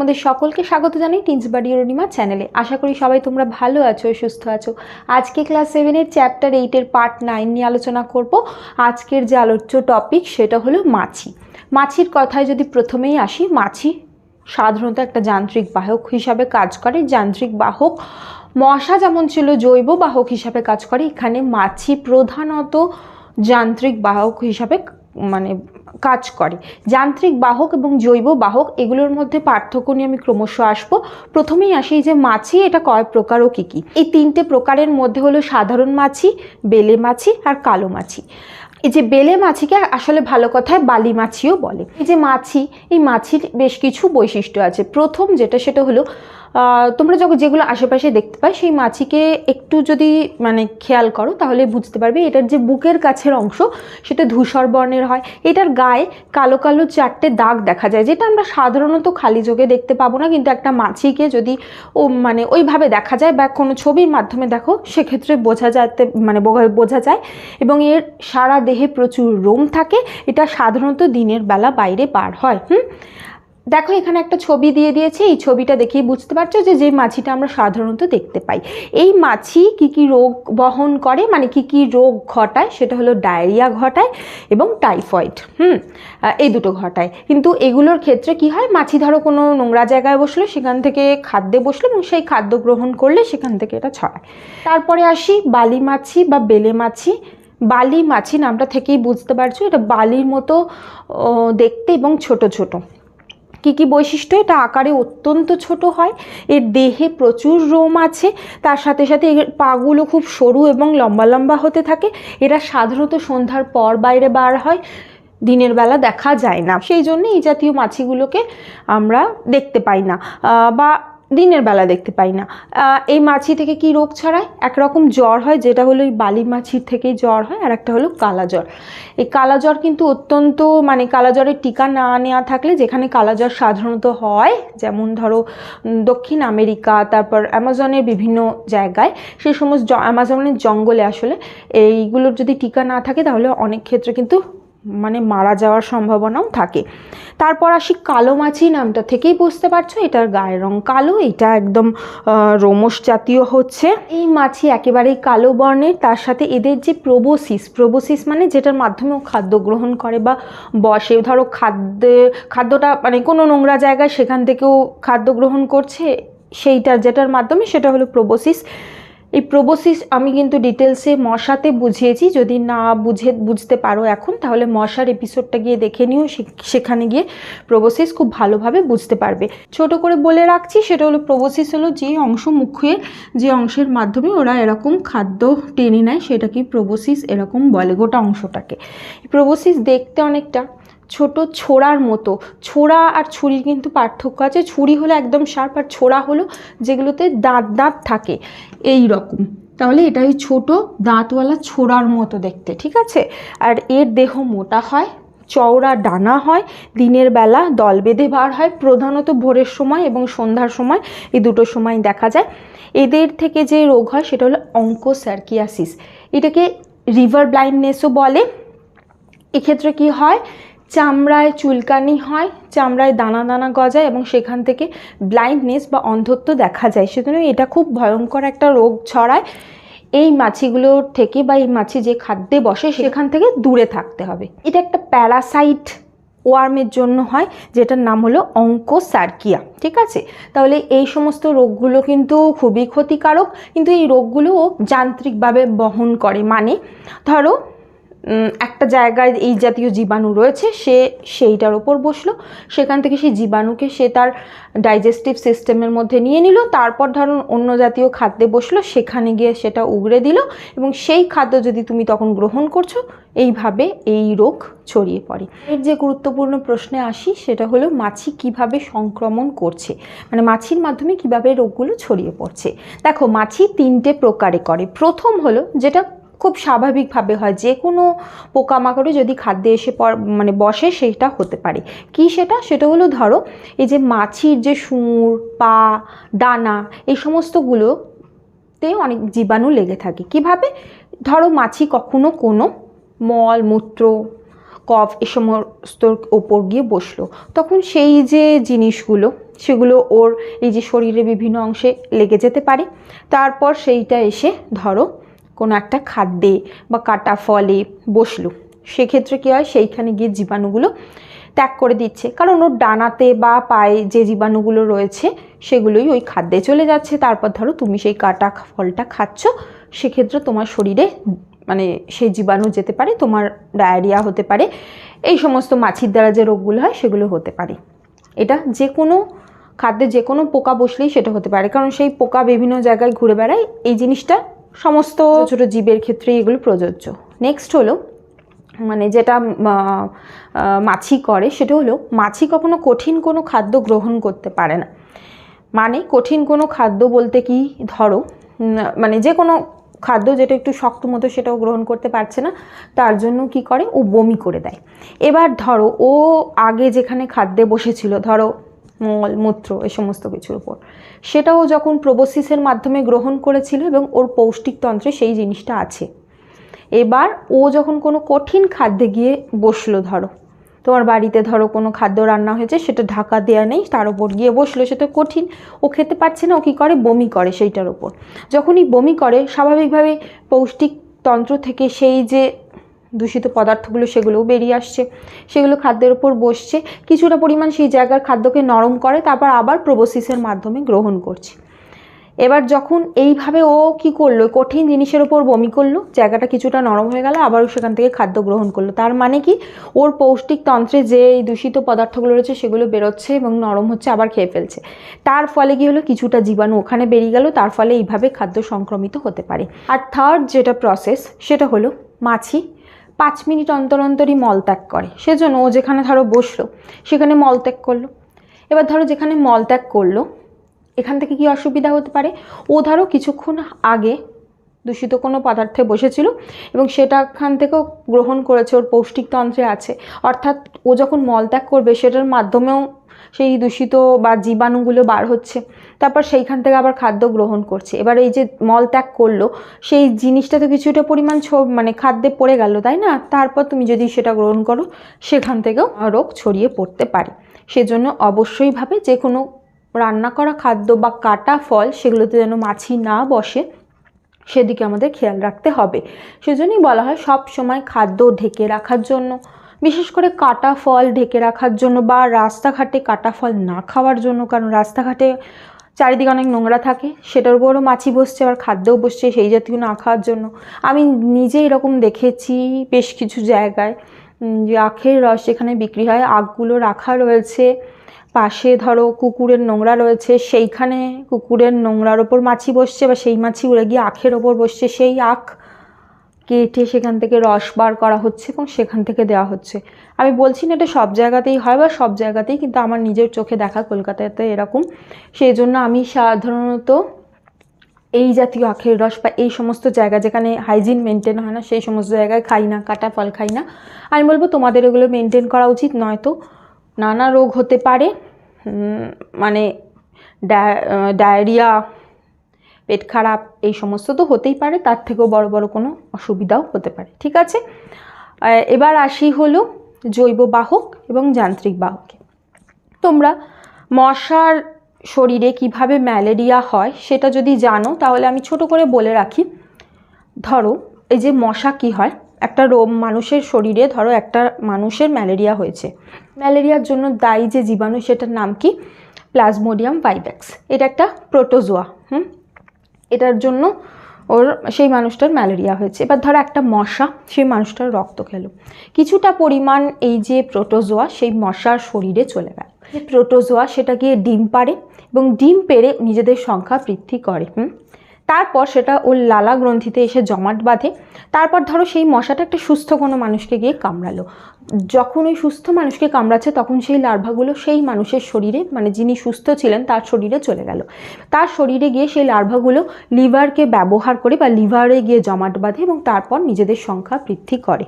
তোমাদের সকলকে স্বাগত জানাই টিন্সবাড়ি অরুণিমা চ্যানেলে। আশা করি সবাই তোমরা ভালো আছো, সুস্থ আছো। আজকে ক্লাস সেভেনের চ্যাপ্টার এইটের পার্ট নাইন নিয়ে আলোচনা করব। আজকের যে আলোচ্য টপিক সেটা হলো মাছি। মাছির কথায় যদি প্রথমেই আসি, মাছি সাধারণত একটা যান্ত্রিক বাহক হিসাবে কাজ করে। যান্ত্রিক বাহক মশা যেমন ছিল জৈব বাহক হিসাবে কাজ করে, এখানে মাছি প্রধানত যান্ত্রিক বাহক হিসাবে মানে কাজ করে। যান্ত্রিক বাহক এবং জৈব বাহক, এগুলোর মধ্যে পার্থক্য নিয়ে আমি ক্রমশ আসব। প্রথমেই আসি যে মাছি, এটা কয় প্রকার ও কী কী? এই তিনটে প্রকারের মধ্যে হলো সাধারণ মাছি, বেলে মাছি আর কালো মাছি। এই যে বেলে মাছিকে আসলে ভালো কথায় বালি মাছিও বলে। এই যে মাছি, এই মাছির বেশ কিছু বৈশিষ্ট্য আছে। প্রথম যেটা, সেটা হলো তোমরা যখন যেগুলো আশেপাশে দেখতে পাই সেই মাছিকে একটু যদি মানে খেয়াল করো, তাহলে বুঝতে পারবে এটার যে বুকের কাছের অংশ, সেটা ধূসর বর্ণের হয়। এটার গায়ে কালো কালো চারটে দাগ দেখা যায়, যেটা আমরা সাধারণত খালি চোখে দেখতে পাবো না, কিন্তু একটা মাছিকে যদি, ও মানে ওইভাবে দেখা যায় বা কোনো ছবির মাধ্যমে দেখো, সেক্ষেত্রে বোঝা যাতে মানে বোঝা- যায়। এবং এর সারা দেহে প্রচুর রোম থাকে, এটা সাধারণত দিনের বেলা বাইরে বার হয়, হুম? দেখো, এখানে একটা ছবি দিয়ে দিয়েছে। এই ছবিটা দেখেই বুঝতে পারছ যে যে মাছিটা আমরা সাধারণত দেখতে পাই। এই মাছি কি কি রোগ বহন করে? মানে কি কি রোগ ঘটায়? সেটা হলো ডায়রিয়া ঘটায় এবং টাইফয়েড। হুম এই দুটো ঘটায়। কিন্তু এগুলোর ক্ষেত্রে কি হয়? মাছি ধরো কোনো নোংরা জায়গায় বসল, সেখান থেকে খাদ্যে বসল এবং সেই খাদ্য গ্রহণ করলে সেখান থেকে এটা ছড়ায়। তারপরে আসি, বালি মাছি বা বেলে মাছি। বালি মাছি নামটা থেকেই বুঝতে পারছ, এটা বালির মতো দেখতে এবং ছোট ছোট। কী কী বৈশিষ্ট্য? এটা আকারে অত্যন্ত ছোট হয়। এর দেহে প্রচুর রোম আছে। তার সাথে সাথে এর পাগুলো খুব সরু এবং লম্বা লম্বা হতে থাকে। এরা সাধারণত সন্ধ্যার পর বাইরে বার হয়। দিনের বেলা দেখা যায় না। সেই জন্য এই জাতীয় মাছিগুলোকে আমরা দেখতে পাই না। বা দিনের বেলা দেখতে পাই না। এই মাছি থেকে কি রোগ ছড়ায়? একরকম জ্বর হয়, যেটা হলো এই বালি মাছির থেকেই জ্বর হয়, আর একটা হলো কালা জ্বর। এই কালা জ্বর কিন্তু অত্যন্ত মানে কালা জ্বরের টিকা না নেওয়া থাকলে, যেখানে কালা জ্বর সাধারণত হয়, যেমন ধরো দক্ষিণ আমেরিকা, তারপর অ্যামাজনের বিভিন্ন জায়গায়, সেই সমস্ত অ্যামাজনের জঙ্গলে আসলে, এইগুলোর যদি টিকা না থাকে, তাহলে অনেক ক্ষেত্রে কিন্তু মানে মারা যাওয়ার সম্ভাবনাও থাকে। তারপর আসি কালো মাছি নামটা থেকেই বুঝতে পারছ, এটার গায়ের রং কালো এটা একদম রোমস জাতীয় হচ্ছে। এই মাছি একেবারেই কালো বর্ণের, তার সাথে এদের যে প্রোবোসিস প্রোবোসিস মানে যেটার মাধ্যমে ও খাদ্য গ্রহণ করে বা বসে। ধরো খাদ্যে, খাদ্যটা মানে কোনো নোংরা জায়গায় সেখান থেকেও খাদ্য গ্রহণ করছে সেইটার যেটার মাধ্যমে সেটা হলো প্রোবোসিস। এই প্রোবোসিস আমি কিন্তু ডিটেলসে মশাতে বুঝিয়েছি। যদি না বুঝে, বুঝতে পারো এখন, তাহলে মশার এপিসোডটা গিয়ে দেখে নিও। সেখানে গিয়ে প্রোবোসিস খুব ভালোভাবে বুঝতে পারবে। ছোট করে বলে রাখছি, সেটা হলো প্রোবোসিস হলো যে অংশ মুখে যে অংশের মাধ্যমে ওরা এরকম খাদ্য টেনে নেয়, সেটাকে প্রোবোসিস এরকম বলে গোটা অংশটাকে। প্রোবোসিস দেখতে অনেকটা ছোট ছোড়ার মতো। ছোড়া আর ছুরির কিন্তু পার্থক্য আছে। ছুরি হলো একদম শার্প আর ছোড়া হলো যেগুলোতে দাঁত দাঁত থাকে। এই রকম তাহলে এটা ওই ছোটো দাঁতওয়ালা ছোড়ার মতো দেখতে, ঠিক আছে? আর এর দেহ মোটা হয়, চওড়া ডানা হয়, দিনের বেলা দল বেঁধে বার হয়, প্রধানত ভোরের সময় এবং সন্ধ্যার সময়। এই দুটো সময় দেখা যায়। এদের থেকে যে রোগ হয় সেটা হলো অঙ্কোস্যারকিয়াসিস এটাকে রিভার ব্লাইন্ডনেসও বলে। এক্ষেত্রে কি হয়? চামড়ায় চুলকানি হয়, চামড়ায় দানা দানা গজায় এবং সেখান থেকে ব্লাইন্ডনেস বা অন্ধত্ব দেখা যায়। সেজন্য এটা খুব ভয়ঙ্কর একটা রোগ ছড়ায়। এই মাছিগুলোর থেকে বা এই মাছি যে খাদ্যে বসে, সেখান থেকে দূরে থাকতে হবে। এটা একটা প্যারাসাইট ওয়ার্মের জন্য হয়, যেটার নাম হলো অঙ্কোসার্কিয়া। ঠিক আছে? তাহলে এই সমস্ত রোগগুলো কিন্তু খুবই ক্ষতিকারক। কিন্তু এই রোগগুলোও যান্ত্রিকভাবে বহন করে। মানে ধরো একটা জায়গায় এই জাতীয় জীবাণু রয়েছে, সে সেইটার ওপর বসল। সেখান থেকে সেই জীবাণুকে সে তার ডাইজেস্টিভ সিস্টেমের মধ্যে নিয়ে নিল। তারপর ধরুন অন্য জাতীয় খাদ্যে বসল, সেখানে গিয়ে সেটা উগড়ে দিল এবং সেই খাদ্য যদি তুমি তখন গ্রহণ করছ, এইভাবে এই রোগ ছড়িয়ে পড়ে। এর যে গুরুত্বপূর্ণ প্রশ্নে আসি, সেটা হলো মাছি কীভাবে সংক্রমণ করছে? মানে মাছির মাধ্যমে কীভাবে রোগগুলো ছড়িয়ে পড়ছে? দেখো, মাছি তিনটে প্রকারে করে। প্রথম হলো যেটা খুব স্বাভাবিকভাবে হয়, যে কোনো পোকামাকড়ে যদি খাদ্যে এসে পর মানে বসে সেটা হতে পারে। কি সেটা? সেটা হলো ধরো, এই যে মাছির যে সুর পা, ডানা, এই সমস্তগুলোতে অনেক জীবাণু লেগে থাকে। কীভাবে? ধরো মাছি কখনো কোনো মল, মূত্র, কফ এ সমস্তর ওপর গিয়ে বসল, তখন সেই যে জিনিসগুলো, সেগুলো ওর এই যে শরীরে বিভিন্ন অংশে লেগে যেতে পারে। তারপর সেইটা এসে ধরো কোনো একটা খাদ্যে বা কাটা ফলে বসল। সেক্ষেত্রে কী হয়? সেইখানে গিয়ে জীবাণুগুলো ত্যাগ করে দিচ্ছে। কারণ ওর ডানাতে বা পায়ে যে জীবাণুগুলো রয়েছে, সেগুলোই ওই খাদ্যে চলে যাচ্ছে। তারপর ধরো তুমি সেই কাটা ফলটা খাচ্ছ, সেক্ষেত্রে তোমার শরীরে মানে সেই জীবাণু যেতে পারে, তোমার ডায়রিয়া হতে পারে, এই সমস্ত মাছির দ্বারা যে রোগগুলো হয়, সেগুলো হতে পারে। এটা যে কোনো খাদ্যে যে কোনো পোকা বসলেই সেটা হতে পারে। কারণ সেই পোকা বিভিন্ন জায়গায় ঘুরে বেড়ায়। এই জিনিসটা সমস্ত ছোটো জীবের ক্ষেত্রে এগুলো প্রযোজ্য। নেক্সট হলো মানে যেটা মাছি করে, সেটা হলো মাছি কখনো কঠিন কোনো খাদ্য গ্রহণ করতে পারে না। মানে কঠিন কোনো খাদ্য বলতে কি? ধরো মানে যে কোনো খাদ্য যেটা একটু শক্ত মতো সেটাও গ্রহণ করতে পারছে না, তার জন্য কি করে? ও বমি করে দেয়। এবার ধরো, ও আগে যেখানে খাদ্যে বসেছিল, ধরো মল, মূত্র এই সমস্ত কিছুর উপর। সেটাও যখন প্রবোসিসের মাধ্যমে গ্রহণ করেছিল এবং ওর পৌষ্টিকতন্ত্রে সেই জিনিসটা আছে। এবার ও যখন কোনো কঠিন খাদ্যে গিয়ে বসল, ধরো তোমার বাড়িতে ধরো কোনো খাদ্য রান্না হয়েছে, সেটা ঢাকা দেওয়া নেই, তার উপর গিয়ে বসল সেটা কঠিন। ও খেতে পারছে না, ও কী করে? বমি করে সেইটার উপর। যখনই বমি করে, স্বাভাবিকভাবেই পৌষ্টিক তন্ত্র থেকে সেই যে দূষিত পদার্থগুলো সেগুলোও বেরিয়ে আসছে, সেগুলো খাদ্যের ওপর বসছে। কিছুটা পরিমাণ সেই জায়গার খাদ্যকে নরম করে, তারপর আবার প্রোবোসিসের মাধ্যমে গ্রহণ করছে। এবার যখন এইভাবে ও কি করল, কঠিন জিনিসের ওপর বমি করল, জায়গাটা কিছুটা নরম হয়ে গেল আবারও সেখান থেকে খাদ্য গ্রহণ করল। তার মানে কি, ওর পৌষ্টিক তন্ত্রে যে এই দূষিত পদার্থগুলো রয়েছে, সেগুলো বেরোচ্ছে এবং নরম হচ্ছে, আবার খেয়ে ফেলছে। তার ফলে কি হলো, কিছুটা জীবাণু ওখানে বেরিয়ে গেল, তার ফলে এইভাবে খাদ্য সংক্রমিত হতে পারে। আর থার্ড যেটা প্রসেস সেটা হলো মাছি। পাঁচ মিনিট অন্তর অন্তরই মলত্যাগ করে। সেজন্য ও যেখানে ধরো বসল, সেখানে মলত্যাগ করল। এবার ধরো যেখানে মলত্যাগ করল, এখান থেকে কি অসুবিধা হতে পারে? ও ধরো কিছুক্ষণ আগে দূষিত কোনো পদার্থে বসেছিল এবং সেটা এখান থেকেও গ্রহণ করেছে, ওর পৌষ্টিকতন্ত্রে আছে। অর্থাৎ ও যখন মলত্যাগ করবে, সেটার মাধ্যমেও সেই দূষিত বা জীবাণুগুলো বার হচ্ছে। তারপর সেইখান থেকে আবার খাদ্য গ্রহণ করছে। এবার এই যে মলত্যাগ করল, সেই জিনিসটা তো কিছুটা পরিমাণ ছ- মানে খাদ্যে পড়ে গেল, তাই না? তারপর তুমি যদি সেটা গ্রহণ করো, সেখান থেকেও রোগ ছড়িয়ে পড়তে পারে। সেজন্য অবশ্যইভাবে যে কোনো রান্না করা খাদ্য বা কাটা ফল, সেগুলোতে যেন মাছি না বসে, সেদিকে আমাদের খেয়াল রাখতে হবে। সেজন্যই বলা হয় সব সময় খাদ্য ঢেকে রাখার জন্য। বিশেষ করে কাটা ফল ঢেকে রাখার জন্য বা রাস্তাঘাটে কাটা ফল না খাওয়ার জন্য, কারণ রাস্তাঘাটে চারিদিকে অনেক নোংরা থাকে, সেটার উপরও মাছি বসছে, আবার খাদ্যও বসছে সেই জাতীয় না খাওয়ার জন্য। আমি নিজে এরকম দেখেছি বেশ কিছু জায়গায় যে আখের রস যেখানে বিক্রি হয় আখগুলো রাখা রয়েছে, পাশে ধরো কুকুরের নোংরা রয়েছে, সেইখানে কুকুরের নোংরার ওপর মাছি বসছে, বা সেই মাছি উড়ে গিয়ে আখের ওপর বসছে, সেই আখ কেটে সেখান থেকে রস বার করা হচ্ছে এবং সেখান থেকে দেওয়া হচ্ছে। আমি বলছি না এটা সব জায়গাতেই হয় বা সব জায়গাতেই, কিন্তু আমার নিজের চোখে দেখা কলকাতাতে এরকম। সেই জন্য আমি সাধারণত এই জাতীয় আখের রস বা এই সমস্ত জায়গা যেখানে হাইজিন মেনটেন হয় না, সেই সমস্ত জায়গায় খাই না, কাটা ফল খাই না। আমি বলব তোমাদের এগুলো মেনটেন করা উচিত, নয়তো নানা রোগ হতে পারে মানে ডায়রিয়া পেট খারাপ, এই সমস্ত তো হতেই পারে, তার থেকেও বড় বড় কোনো অসুবিধাও হতে পারে, ঠিক আছে? এবার আসি হলো জৈব বাহক এবং যান্ত্রিক বাহকে। তোমরা মশার শরীরে কীভাবে ম্যালেরিয়া হয় সেটা যদি জানো, তাহলে আমি ছোট করে বলে রাখি। ধরো, এই যে মশা কি হয়, একটা রোগ মানুষের শরীরে ধরো একটা মানুষের ম্যালেরিয়া হয়েছে। ম্যালেরিয়ার জন্য দায়ী যে জীবাণু, সেটার নাম কি? প্লাজমোডিয়াম ভাইভ্যাক্স এটা একটা প্রোটোজোয়া, হুম? এটার জন্য ওর সেই মানুষটার ম্যালেরিয়া হয়েছে। এবার ধরো একটা মশা, সেই মানুষটার রক্ত খেলো। কিছুটা পরিমাণ এই যে প্রোটোজোয়া, সেই মশার শরীরে চলে গেল। প্রোটোজোয়া সেটা গিয়ে ডিম পারে এবং ডিম পেড়ে নিজেদের সংখ্যা বৃদ্ধি করে, হুম? তারপর সেটা ওর লালা গ্রন্থিতে এসে জমাট বাঁধে। তারপর ধরো সেই মশাটা একটা সুস্থ কোনো মানুষকে গিয়ে কামড়ালো। যখন ওই সুস্থ মানুষকে কামড়াচ্ছে, তখন সেই লার্ভাগুলো সেই মানুষের শরীরে মানে যিনি সুস্থ ছিলেন, তার শরীরে চলে গেল। তার শরীরে গিয়ে সেই লার্ভাগুলো লিভারকে ব্যবহার করে বা লিভারে গিয়ে জমাট বাঁধে এবং তারপর নিজেদের সংখ্যা বৃদ্ধি করে।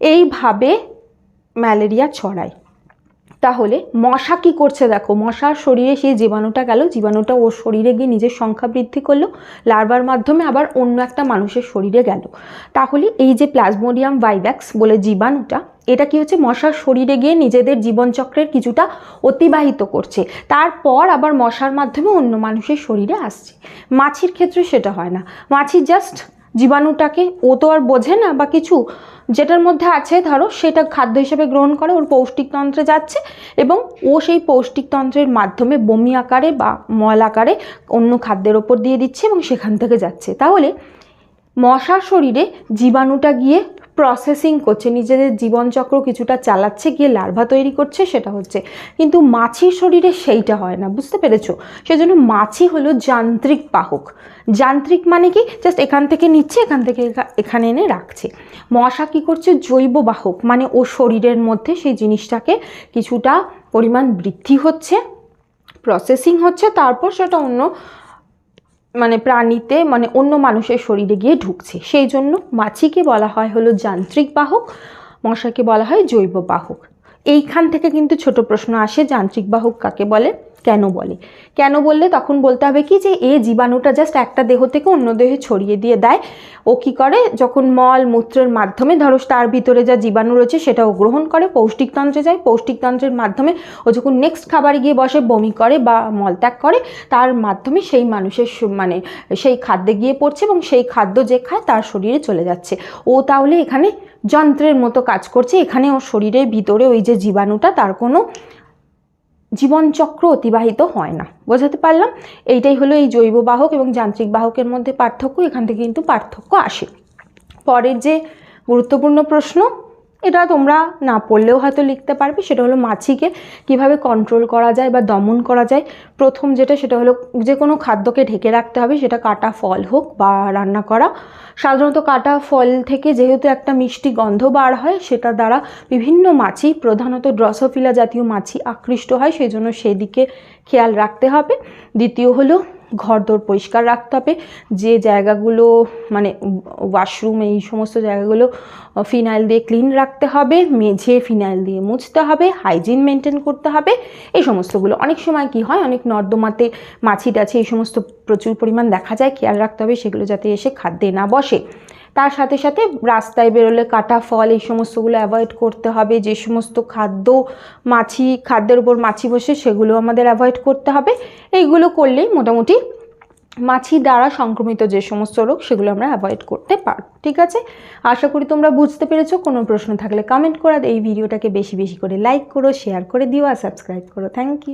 এইভাবে ম্যালেরিয়া ছড়ায়। তাহলে মশা কি করছে দেখো? মশার শরীরে সেই জীবাণুটা গেল, জীবাণুটা ওর শরীরে গিয়ে নিজের সংখ্যা বৃদ্ধি করল লার্ভার মাধ্যমে আবার অন্য একটা মানুষের শরীরে গেল। তাহলে এই যে প্লাজমোডিয়াম ভাইভ্যাক্স বলে জীবাণুটা, এটা কি হচ্ছে? মশার শরীরে গিয়ে নিজেদের জীবনচক্রের কিছুটা অতিবাহিত করছে। তারপর আবার মশার মাধ্যমে অন্য মানুষের শরীরে আসছে। মাছির ক্ষেত্রে সেটা হয় না। মাছি জাস্ট জীবাণুটাকে, ও তো আর বোঝে না বা কিছু। যেটার মধ্যে আছে, ধরো, সেটা খাদ্য হিসেবে গ্রহণ করে, ওর পৌষ্টিকতন্ত্রে যাচ্ছে এবং ও সেই পৌষ্টিকতন্ত্রের মাধ্যমে বমি আকারে বা মল আকারে অন্য খাদ্যের ওপর দিয়ে দিচ্ছে এবং সেখান থেকে যাচ্ছে। তাহলে মশার শরীরে জীবাণুটা গিয়ে প্রসেসিং করছে, নিজেদের জীবনচক্র কিছুটা চালাচ্ছে, গিয়ে লার্ভা তৈরি করছে, সেটা হচ্ছে। কিন্তু মাছির শরীরে সেইটা হয় না, বুঝতে পেরেছ? সেজন্য মাছি হলো যান্ত্রিক বাহক। যান্ত্রিক মানে কি? জাস্ট এখান থেকে নিচ্ছে, এখান থেকে এখানে এনে রাখছে। মশা কি করছে? জৈব বাহক মানে ও শরীরের মধ্যে সেই জিনিসটাকে কিছুটা পরিমাণ বৃদ্ধি হচ্ছে প্রসেসিং হচ্ছে, তারপর সেটা অন্য মানে প্রাণীতে মানে অন্য মানুষের শরীরে গিয়ে ঢুকছে। সেই জন্য মাছিকে বলা হয় হলো যান্ত্রিক বাহক মশাকে বলা হয় জৈব বাহক। এইখান থেকে কিন্তু ছোট প্রশ্ন আসে, যান্ত্রিক বাহক কাকে বলে? কেন বলে? কেন বললে? তখন বলতে হবে কি যে, এ জীবাণুটা জাস্ট একটা দেহ থেকে অন্য দেহে ছড়িয়ে দিয়ে দেয়। ও কি করে? যখন মল, মূত্রের মাধ্যমে, ধরো তার ভিতরে যা জীবাণু রয়েছে, সেটাও গ্রহণ করে। পৌষ্টিকতন্ত্রে যায়। পৌষ্টিকতন্ত্রের মাধ্যমে ও যখন নেক্সট খাবারে গিয়ে বসে, বমি করে বা মলত্যাগ করে, তার মাধ্যমে সেই মানুষের মানে সেই খাদ্যে গিয়ে পড়ছে এবং সেই খাদ্য যে খায়, তার শরীরে চলে যাচ্ছে। ও তাহলে এখানে যন্ত্রের মতো কাজ করছে। এখানে ওর শরীরের ভিতরে ওই যে জীবাণুটা, তার কোনো জীবনচক্র অতিবাহিত হয় না। বোঝাতে পারলাম? এইটাই হলো এই জৈব বাহক এবং যান্ত্রিক বাহকের মধ্যে পার্থক্য। এখান থেকে কিন্তু পার্থক্য আসে। পরের যে গুরুত্বপূর্ণ প্রশ্ন এটা তোমরা না পড়লেও হয়তো লিখতে পারবে। সেটা হলো মাছিকে কীভাবে কন্ট্রোল করা যায় বা দমন করা যায়। প্রথম যেটা, সেটা হলো যে কোনো খাদ্যকে ঢেকে রাখতে হবে, সেটা কাটা ফল হোক বা রান্না করা। সাধারণত কাটা ফল থেকে যেহেতু একটা মিষ্টি গন্ধ বার হয়, সেটা দ্বারা বিভিন্ন মাছি, প্রধানত ড্রসোফিলা জাতীয় মাছি আকৃষ্ট হয়, সেই জন্য সেদিকে খেয়াল রাখতে হবে। দ্বিতীয় হলো ঘরদোর পরিষ্কার রাখতে হবে। যে জায়গাগুলো মানে ওয়াশরুম এই সমস্ত জায়গাগুলো ফিনাইল দিয়ে ক্লিন রাখতে হবে, মেঝে ফিনাইল দিয়ে মুছতে হবে হাইজিন মেনটেন করতে হবে। এই সমস্তগুলো। অনেক সময় কি হয়, অনেক নর্দমাতে মাছি টাছি এই সমস্ত প্রচুর পরিমাণ দেখা যায়, খেয়াল রাখতে হবে সেগুলো যাতে এসে খাদ্যে না বসে। তার সাথে সাথে রাস্তায় বেরোলে কাটা ফল, এই সমস্তগুলো অ্যাভয়েড করতে হবে। যে সমস্ত খাদ্য মাছি, খাদ্যের উপর মাছি বসে সেগুলো আমাদের অ্যাভয়েড করতে হবে। এইগুলো করলেই মোটামুটি মাছি দ্বারা সংক্রমিত যে সমস্ত রোগ, সেগুলো আমরা অ্যাভয়েড করতে পারব। ঠিক আছে? আশা করি তোমরা বুঝতে পেরেছ। কোনো প্রশ্ন থাকলে কমেন্ট করে এই ভিডিওটাকে বেশি বেশি করে লাইক করো শেয়ার করে দিও আর সাবস্ক্রাইব করো। Thank you